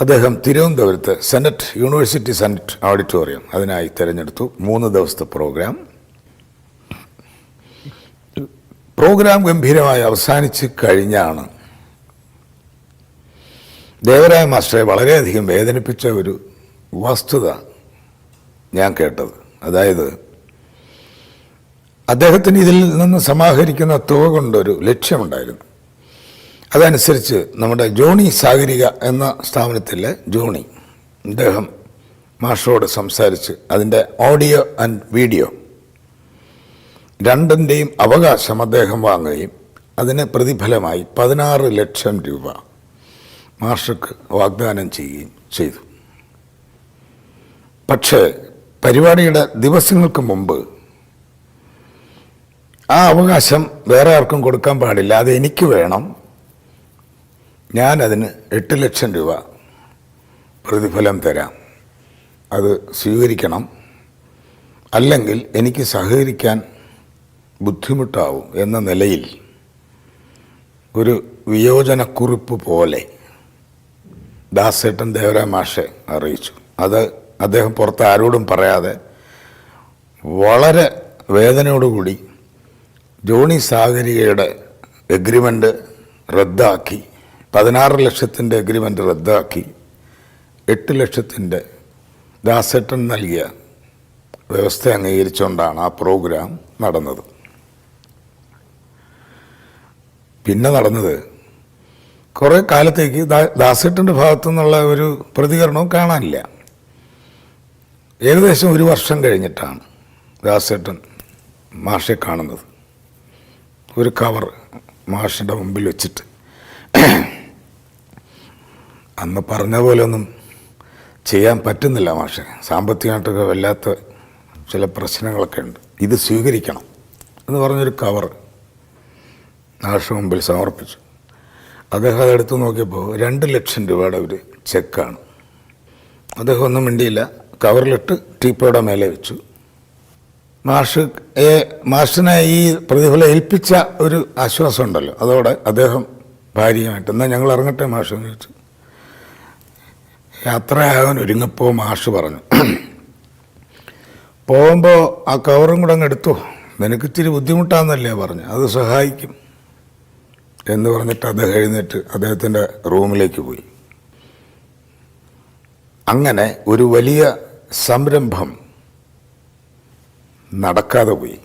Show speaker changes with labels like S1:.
S1: അദ്ദേഹം തിരുവനന്തപുരത്ത് senate university senate auditorium അതിനായി തിരഞ്ഞെടുത്തു. മൂന്ന് ദിവസത്തെ പ്രോഗ്രാം. പ്രോഗ്രാം ഗംഭീരമായി അവസാനിച്ച് കഴിഞ്ഞാണ് ദേവരായ മാസ്റ്ററെ വളരെയധികം വേദനിപ്പിച്ച ഒരു വസ്തുത ഞാൻ കേട്ടത്. അതായത് അദ്ദേഹത്തിന് ഇതിൽ നിന്ന് സമാഹരിക്കുന്ന തുക കൊണ്ടൊരു ലക്ഷ്യമുണ്ടായിരുന്നു. അതനുസരിച്ച് നമ്മുടെ ജോണി സാഗരിക എന്ന സ്ഥാപനത്തിലെ ജോണി അദ്ദേഹം മാഷോട് സംസാരിച്ച് അതിന്റെ ഓഡിയോ ആൻഡ് വീഡിയോ രണ്ടിന്റെയും അവകാശം അദ്ദേഹം വാങ്ങുകയും അതിന് പ്രതിഫലമായി പതിനാറ് ലക്ഷം രൂപ മാഷക്ക് വാഗ്ദാനം ചെയ്യുകയും ചെയ്തു. പക്ഷേ പരിപാടിയുടെ ദിവസങ്ങൾക്ക് മുമ്പ് ആ അവകാശം വേറെ ആർക്കും കൊടുക്കാൻ പാടില്ല. അത് എനിക്ക് വേണം. ഞാനതിന് എട്ട് ലക്ഷം രൂപ പ്രതിഫലം തരാം. അത് സ്വീകരിക്കണം. അല്ലെങ്കിൽ എനിക്ക് സഹകരിക്കാൻ ബുദ്ധിമുട്ടാവും എന്ന നിലയിൽ ഒരു വിയോജനക്കുറിപ്പ് പോലെ ദാസേട്ടൻ ദേവരാ മാഷെ അറിയിച്ചു. അത് അദ്ദേഹം പുറത്ത് ആരോടും പറയാതെ വളരെ വേദനയോടുകൂടി ജോണി സാഗരികയുടെ എഗ്രിമെന്റ് റദ്ദാക്കി. പതിനാറ് ലക്ഷത്തിന്റെ എഗ്രിമെന്റ് റദ്ദാക്കി. എട്ട് ലക്ഷത്തിന്റെ ദാസേട്ടൻ നൽകിയ വ്യവസ്ഥ അംഗീകരിച്ചുകൊണ്ടാണ് ആ പ്രോഗ്രാം നടന്നത്. പിന്നെ നടന്നത് കുറേ കാലത്തേക്ക് ദാസേട്ടന്റെ ഭാഗത്തു നിന്നുള്ള ഒരു പ്രതികരണവും കാണാനില്ല. ഏകദേശം ഒരു വർഷം കഴിഞ്ഞിട്ടാണ് ദാസേട്ടൻ മാഷെ കാണുന്നത്. ഒരു കവർ മാഷിന്റെ മുമ്പിൽ വെച്ചിട്ട്. അന്ന് പറഞ്ഞ പോലെ ഒന്നും ചെയ്യാൻ പറ്റുന്നില്ല മാഷെ. സാമ്പത്തികമായിട്ടൊക്കെ വല്ലാത്ത ചില പ്രശ്നങ്ങളൊക്കെ ഉണ്ട്. ഇത് സ്വീകരിക്കണം എന്ന് പറഞ്ഞൊരു കവർ മാഷ മുമ്പിൽ സമർപ്പിച്ചു. അദ്ദേഹം അതെടുത്ത് നോക്കിയപ്പോൾ രണ്ട് ലക്ഷം രൂപയുടെ ഒരു ചെക്കാണ്. അദ്ദേഹം ഒന്നും മിണ്ടിയില്ല. കവറിലിട്ട് ടീപ്പോയുടെ മേലെ വെച്ചു. മാഷ് മാഷിനെ ഈ പ്രതിഫലം ഏൽപ്പിച്ച ഒരു ആശ്വാസം ഉണ്ടല്ലോ അതോടെ അദ്ദേഹം ഭാര്യയുമായിട്ട് എന്നാൽ ഞങ്ങൾ ഇറങ്ങട്ടെ മാഷെന്ന് ചോദിച്ചു. യാത്രയാകാൻ ഒരുങ്ങപ്പോൾ മാഷ് പറഞ്ഞു. പോകുമ്പോൾ ആ കവറും കൂടെ അങ്ങ് എടുത്തു. നിനക്ക് ഇച്ചിരി ബുദ്ധിമുട്ടാന്നല്ലേ പറഞ്ഞു. അത് സഹായിക്കും. എന്ന് പറഞ്ഞിട്ട് അദ്ദേഹം എഴുന്നേറ്റ് അദ്ദേഹത്തിന്റെ റൂമിലേക്ക് പോയി. അങ്ങനെ ഒരു വലിയ സംരംഭം നടക്കാതെ പോയി.